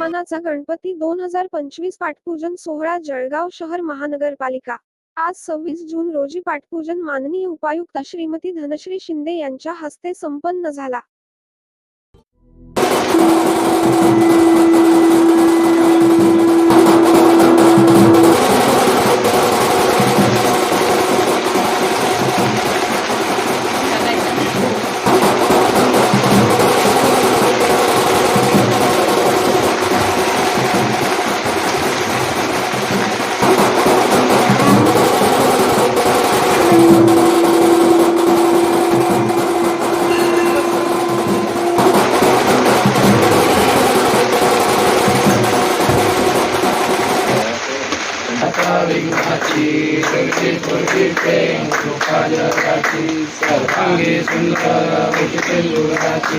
मानाचा गणपती दोन हजार पंचवीस पाठपूजन सोहळा जळगाव शहर महानगरपालिका. आज सव्वीस जून रोजी पाठपूजन माननीय उपायुक्त श्रीमती धनश्री शिंदे यांच्या हस्ते संपन्न झाला. विघ्नाची सगळे पूर्वी प्रेम सुखाजगाची सर्वांगी सुंदर विश्वे दुर्गाची